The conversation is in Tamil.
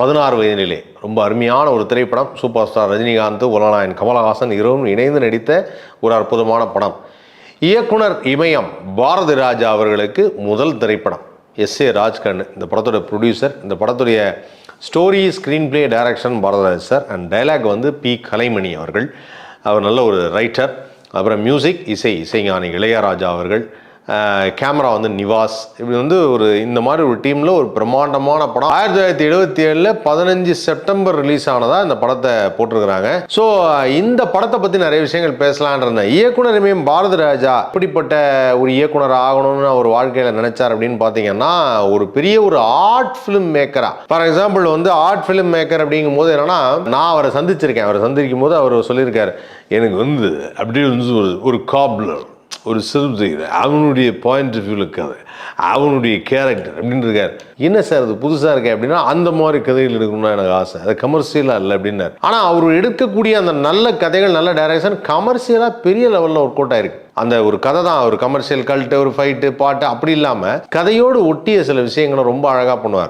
பதினாறு வயதினிலே. ரொம்ப அருமையான ஒரு திரைப்படம். சூப்பர் ஸ்டார் ரஜினிகாந்த் உலநாயன் கமலஹாசன் இருவரும் இணைந்து நடித்த ஒரு அற்புதமான படம். இயக்குனர் இமயம் பாரதி ராஜா அவர்களுக்கு முதல் திரைப்படம். எஸ் ஏ ராஜ்கண் இந்த படத்தோட ப்ரொடியூசர் இந்த படத்துடைய story screen play direction Bharathiraj sir and dialogue வந்து பி கலைமணி அவர்கள். அவர் நல்ல ஒரு ரைட்டர் அப்புறம் மியூசிக் இசை இசைஞானி இளையராஜா அவர்கள். கேமரா வந்து நிவாஸ். இப்படி வந்து ஒரு இந்த மாதிரி ஒரு டீமில் ஒரு பிரம்மாண்டமான படம். ஆயிரத்தி தொள்ளாயிரத்தி எழுபத்தி ஏழில் பதினஞ்சு செப்டம்பர் ரிலீஸ் ஆனதாக இந்த படத்தை போட்டிருக்கிறாங்க. ஸோ இந்த படத்தை பற்றி நிறைய விஷயங்கள் பேசலான் இருந்தேன். இயக்குனர் இமயம் பாரதி ராஜா இப்படிப்பட்ட ஒரு இயக்குனர் ஆகணும்னு அவர் வாழ்க்கையில் நினைச்சார் அப்படின்னு பார்த்தீங்கன்னா ஒரு பெரிய ஒரு ஆர்ட் ஃபிலிம் மேக்கரா ஃபார் எக்ஸாம்பிள் வந்து ஆர்ட் ஃபிலிம் மேக்கர் அப்படிங்கும் போது என்னன்னா நான் அவரை சந்திச்சிருக்கேன். அவரை சந்திக்கும் போது அவர் சொல்லியிருக்காரு எனக்கு வந்து அப்படியே வந்து ஒரு ஒரு காப்லர் ஒரு சிறுத்தை அவனுடைய பாயிண்ட் ஆஃப் வியூவில் கதை அவனுடைய கேரக்டர் அப்படின்னு இருக்கார் என்ன சார் அது புதுசாக இருக்கே அப்படின்னா அந்த மாதிரி கதைகள் எடுக்கணும்னா எனக்கு ஆசை. அது கமர்ஷியலாக இல்லை அப்படின்னார். ஆனால் அவர் எடுக்கக்கூடிய அந்த நல்ல கதைகள் நல்ல டைரக்ஷன் கமர்ஷியலாக பெரிய லெவலில் ஒர்க் அவுட் ஆயிருக்கு. அந்த ஒரு கதை தான் ஒரு கமர்ஷியல் கல்ட்டு ஒரு ஃபைட்டு பாட்டு அப்படி இல்லாமல் கதையோடு ஒட்டிய சில விஷயங்களை ரொம்ப அழகாக பண்ணுவார்.